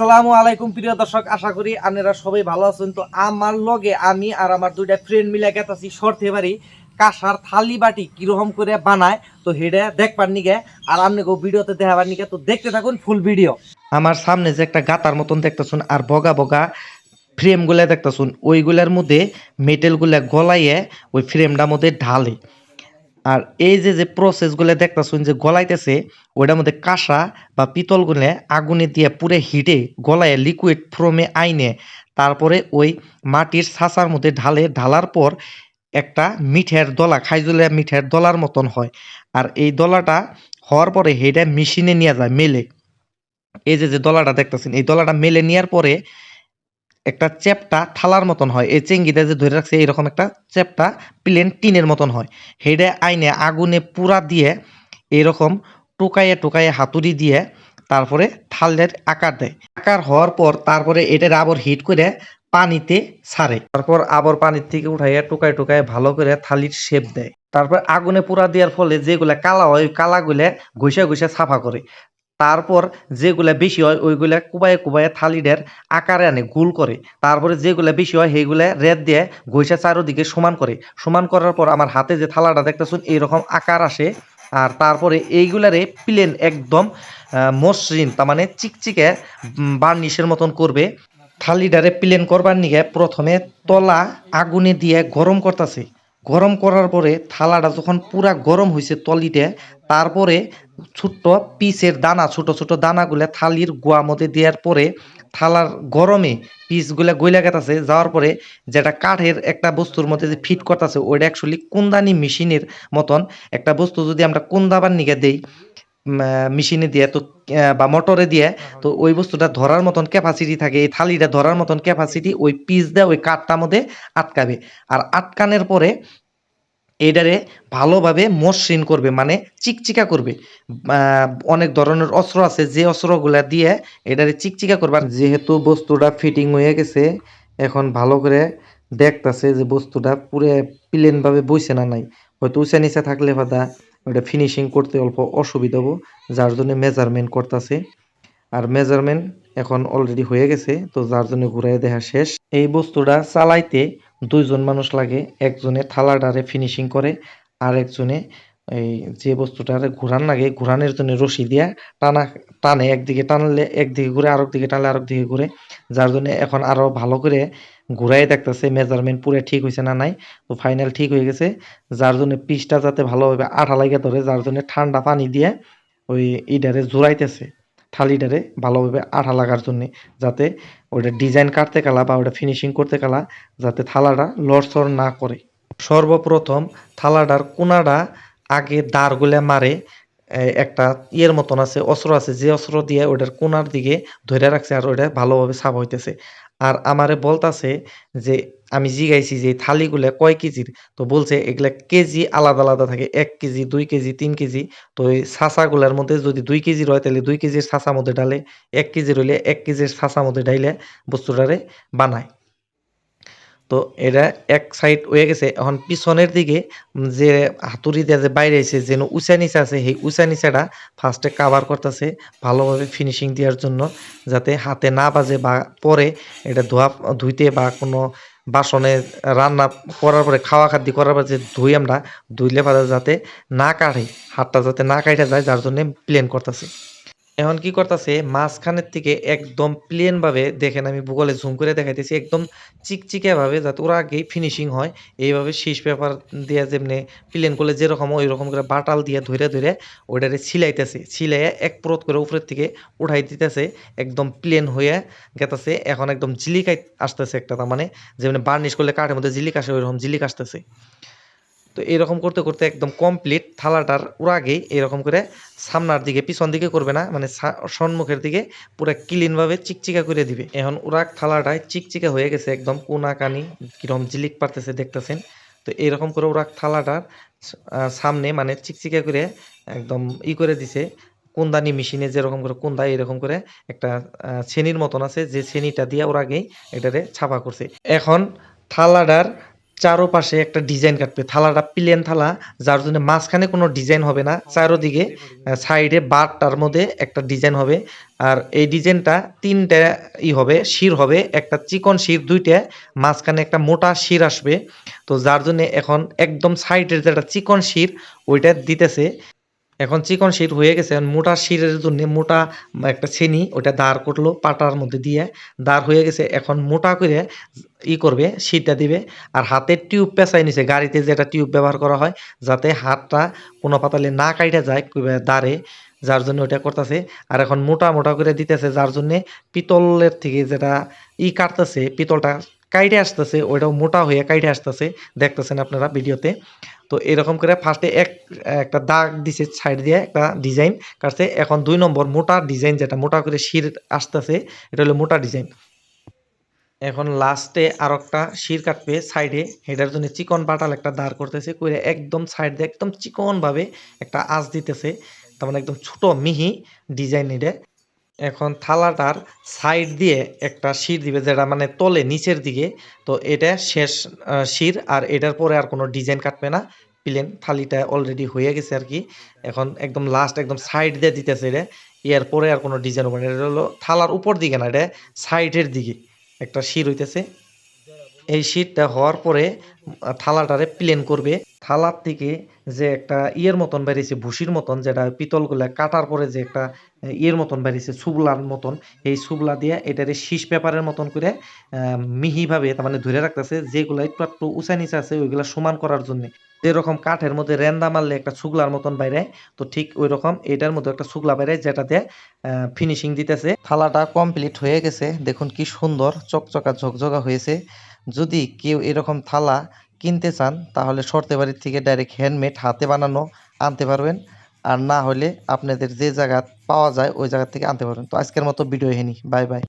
আসসালামু আলাইকুম প্রিয় দর্শক, আশা করি আপনারা সবাই ভালো আছেন। তো আমার লগে আমি আর আমার দুইটা ফ্রেন্ড মিলে গেতাছি শর্তে বাড়ি। কাঁসার থালি বাটি কীরকম করে বানায়, তো হেডে দেখবার নিগে, আর আপনাকে ভিডিওতে দেখাবার নিগে। তো দেখতে থাকুন ফুল ভিডিও আমার সামনে যে একটা গাতার মতন দেখতেছুন, আর বগা বগা ফ্রেমগুলা দেখতেছুন, ওইগুলার মধ্যে মেটেলগুলা গলাইয়ে ওই ফ্রেমটার মধ্যে ঢালে। আর এই যে যে প্রসেসগুলো দেখতেছুন যে গলাইতেছে, ওইটার মধ্যে কাঁসা বা পিতলগুলো আগুনে দিয়ে পুরে হিটে গলায় লিকুইড ফ্রমে আইনে, তারপরে ওই মাটির ছাঁচার মধ্যে ঢালে, ঢালার পর একটা মিঠের দলা খাইজুলে মিঠের দলার মতন হয়। আর এই দলাটা হওয়ার পরে হেটা মেশিনে নিয়ে যায়, মেলে। এই যে যে দলাটা দেখতেছেন, এই দলাটা মেলে নেওয়ার পরে একটা চ্যাপটা থালার মতন হয়। এই চেঙ্গিটা যে ধরে রাখছে এরকম একটা চ্যাপটা প্লেন টিনের মতন হয়। হেডে আইনে আগুনে পুরা দিয়ে এরকম টোকাইয়ে টোকাইয়ে হাতুড়ি দিয়ে তারপরে থালের আকার দেয়। আকার হওয়ার পর তারপরে এটার আবার হিট করে পানিতে ছাড়ে তারপর আবার পানির থেকে উঠাইয়া টোকায় টোকায় ভালো করে থালির শেপ দেয়। তারপর আগুনে পুরা দেওয়ার ফলে যেগুলা কালা হয়, কালাগুলা ঘষে ঘষে সাফা করে। তারপর যেগুলা বেশি হয়, ওইগুলা কুবায়ে কুবায়ে থালিডের আকারে আনে, গোল করে। তারপরে যেগুলা বেশি হয়, সেইগুলা রেদ দিয়ে ঘষা চারোদিকে সমান করে। সমান করার পর আমার হাতে যে থালাটা দেখতেছুন, এইরকম আকার আসে। আর তারপরে এইগুলারে প্লেন একদম মসৃণ, তার মানে চিকচিকে বার্নিশের মতন করবে। থালিডারে প্লেন করবার নিগে প্রথমে তলা আগুনে দিয়ে গরম করতেছে। গরম করার পরে থালাটা যখন পুরা গরম হয়েছে তলিতে তারপরে ছোট্ট পিসের দানা, ছোট ছোট দানাগুলা থালির গোয়া মধ্যে দেওয়ার পরে থালার গরমে পিসগুলা গইলা গেতাছে, যাওয়ার পরে যেটা কাঠের একটা বস্তুর মধ্যে যে ফিট করতেছে, ওইটা অ্যাকচুয়ালি কুন্দানি মেশিনের মতন একটা বস্তু যদি আমরা কুন্দাবার নিগে দেই মেশিনে দিয়ে, তো বা মোটরে দিয়ে, তো ওই বস্তুটা ধরার মতন ক্যাপাসিটি থাকে, এই থালিটা ধরার মতন ক্যাপাসিটি ওই পিস দেয়, ওই কাঠটার মধ্যে আটকাবে। আর আটকানোর পরে এটারে ভালোভাবে মসৃণ করবে মানে চিকচিকা করবে। অনেক ধরনের অস্ত্র আছে, যে অস্ত্রগুলা দিয়ে এটারে চিকচিকা করবে। যেহেতু বস্তুটা ফিটিং হয়ে গেছে, এখন ভালো করে দেখতাছে যে বস্তুটা পুরো প্লেন ভাবে বইছে না নাই। হয়তো উঁচা নিচে থাকলে বাদা ওটা ফিনিশিং করতে অল্প অসুবিধা হব, যার জন্য মেজারমেন্ট করতেছে। আর মেজারমেন্ট এখন অলরেডি হয়ে গেছে, তো যার জন্য ঘুরাই দেখা শেষ। এই বস্তুটা চালাইতে দুইজন মানুষ লাগে, একজনে থালাটারে ফিনিশিং করে আর একজনে এই যে বস্তুটারে ঘুরান লাগে, ঘুরানোর জন্য রশি দিয়া টানা, টানে একদিকে টানলে একদিকে ঘুরে আরেক দিকে টানলে আরেক দিকে ঘুরে। যার জন্য এখন আরও ভালো করে ঘুরাই দেখতেছে মেজারমেন্ট পুরো ঠিক হয়েছে না নাই, তো ফাইনাল ঠিক হয়ে গেছে। যার জন্য পিসটা যাতে ভালোভাবে আঠা লাগে ধরে, যার জন্য ঠান্ডা পানি দিয়ে ওই ইডারে জোড়াইতেছে থালিটারে ভালোভাবে আঠা লাগার জন্য, যাতে ওটা ডিজাইন কাটতে কালা বা ওটা ফিনিশিং করতে কালা যাতে থালাটা লড়সড় না করে। সর্বপ্রথম থালাটার কোনাটা আগে দাঁড়গুলা মারে একটা ইয়ের মতন আছে, অস্ত্র আছে, যে অস্ত্র দিয়ে ওটার কোনার দিকে ধরে রাখছে আর ওটা ভালোভাবে সাফ হইতেছে। আর আমারে বলতাছে যে আমি জিগাইছি যে থালিগুলা কয় কেজির? তো বলছে এগুলা কেজি আলাদা আলাদা থাকে, এক কেজি, দুই কেজি, তিন কেজি। তো এই ছাঁচাগুলার মধ্যে যদি দুই কেজির হয় তাহলে দুই কেজির ছাঁচা মধ্যে ডালে এক কেজির হইলে এক কেজির ছাঁচা মধ্যে ডাইলে বস্তুটারে বানায়। তো এটা এক সাইড হয়ে গেছে। এখন পিছনের দিকে যে হাতুড়ি দিয়ে যে বাইরে এসে যেন উঁচা নিচা আছে, সেই উঁচা নিচাটা ফার্স্টে কাভার করতেছে ভালোভাবে ফিনিশিং দেওয়ার জন্য, যাতে হাতে না বাজে বা পরে এটা ধোয়া, ধুইতে বা কোনো বাসনে রান্না করার পরে, খাওয়া খাদ্য করার পরে যে ধুই আমরা, ধুইলে পারে যাতে না কাটে, হাতটা যাতে না কাটা যায়, যার জন্য প্লেন করতেছে। এখন কি করতেছে? মাঝখানের থেকে একদম প্লেন ভাবে দেখেন আমি ভূগোলে জুম করে দেখাইতেছি, একদম চিকচিকে ভাবে যাতে ওরা আগেই ফিনিশিং হয়। এইভাবে শীষ পেপার দিয়ে যেমনি প্লেন করলে যেরকম ওই রকম করে বাটাল দিয়ে ধরে ধরে ওইটারে ছিলাইতেছে। ছিলাইয়া এক প্রত করে উপরের থেকে উঠাই দিতেছে, একদম প্লেন হয়ে গেতেছে। এখন একদম জিলিকাই আসতেছে একটা, তার মানে যেমনি বার্নিশ করলে কাঠের মধ্যে জিলিক আসে, ওইরকম জিলিক আসতেছে। তো এরকম করতে করতে একদম কমপ্লিট থালাটার আগেই এরকম করে সামনার দিকে, পিছন দিকে করবে না মানে সম্মুখের দিকে পুরো ক্লিনভাবে চিকচিকা করে দিবে। এখন ওরা থালাটায় চিকচিকা হয়ে গেছে একদম কোনা কানি কীরকম জিলিক পারতেছে দেখতেছেন? তো এরকম করে ওরা থালাটার সামনে মানে চিকচিকা করে একদম ই করে দিছে, কুন্দানি মেশিনে যেরকম করে কুন্দা এরকম করে একটা ছেনির মতন আছে, যে ছেনিটা দিয়ে ওর আগেই এটারে ছাপা করছে। এখন থালাটার চারোপাশে একটা ডিজাইন কাটবে। থালাটা প্লেন থালা, যার জন্য মাঝখানে কোনো ডিজাইন হবে না, চারোদিকে সাইডে বারটার মধ্যে একটা ডিজাইন হবে। আর এই ডিজাইনটা তিনটা ই হবে, শির হবে, একটা চিকন শির, দুইটা, মাঝখানে একটা মোটা শির আসবে। তো যার জন্য এখন একদম সাইডের যেটা চিকন শির, ওইটা দিতেছে। এখন চিকন শির হয়ে গেছে, এখন মোটা শিরের জন্য মোটা একটা ছেনি ওটা দাঁড় করল পাটার মধ্যে দিয়ে, দাঁড় হয়ে গেছে, এখন মোটা করে ই করবে, শীতটা দিবে, আর হাতের টিউব পেঁচাই নিছে, গাড়িতে যেটা টিউব ব্যবহার করা হয়, যাতে হাতটা কোনো পাতালে না কাইটা যায় দাঁড়ে, যার জন্য ওটা করতেছে, আর এখন মোটা মোটা করে দিতেছে, যার জন্যে পিতলের থেকে যেটা ই কাটতেছে, পিতলটা কাইটে আসতেছে, ওইটাও মোটা হয়ে কাইটে আসতেছে, দেখতেছেন আপনারা ভিডিওতে। তো এরকম করে ফার্স্টে এক, একটা দাগ দিছে সাইড দিয়ে, একটা ডিজাইন কাটছে। এখন দুই নম্বর মোটা ডিজাইন যেটা, মোটা করে শির আসতেছে, এটা হলো মোটা ডিজাইন এখন লাস্টে আর একটা শির কাটবে সাইডে এটার জন্য চিকন বাটাল একটা দাঁড় করতেছে করে একদম সাইড দিয়ে একদম চিকনভাবে একটা আঁচ দিতেছে। তার মানে একদম ছোট, মিহি ডিজাইন এটা। এখন থালাটার সাইড দিয়ে একটা শির দিবে যেটা মানে তলে নিচের দিকে। তো এটা শেষ শির আর এটার পরে আর কোনো ডিজাইন কাটবে না। প্লেন থালিটা অলরেডি হয়ে গেছে আর কি। এখন একদম লাস্ট একদম সাইড দিয়ে দিতেছে এটা। ইয়ার পরে আর কোনো ডিজাইন হবে না। এটা হলো থালার উপর দিকে না, এটা সাইডের দিকে একটা শির হইতেছে। এই শীটটা হওয়ার পরে থালাটারে প্লেন করবে। থালার থেকে যে একটা ইয়ের মতন বেরিয়েছে, ভুসির মতন, যেটা পিতলগুলা কাটার পরে যে একটা ইয়ের মতন বেরিয়েছে, সুবলার মতন, এই সুবলা দিয়ে এটারে শীষ পেপারের মতন করে মিহিভাবে তার মানে ধরে রাখতেছে, যেগুলো একটু একটু উঁচা নিচে আছে, ওইগুলা সমান করার জন্য। যেরকম কাঠের মধ্যে রেন্দা মারলে একটা শুকলার মতন বাইরে, তো ঠিক ওই রকম এটার মধ্যে একটা শুকলা বাইরে যেটাতে ফিনিশিং দিতেছে। থালাটা কমপ্লিট হয়ে গেছে, দেখুন কি সুন্দর, চকচকা ঝকঝকা হয়েছে। যদি কেউ এরকম থালা কিনতে চান, তাহলে শর্তে বাড়ির থেকে ডাইরেক্ট হ্যান্ডমেড হাতে বানানো আনতে পারবেন। আর না হলে আপনাদের যে জায়গা পাওয়া যায়, ওই জায়গা থেকে আনতে পারবেন। তো আজকের মতো ভিডিও হেনি বাই বাই।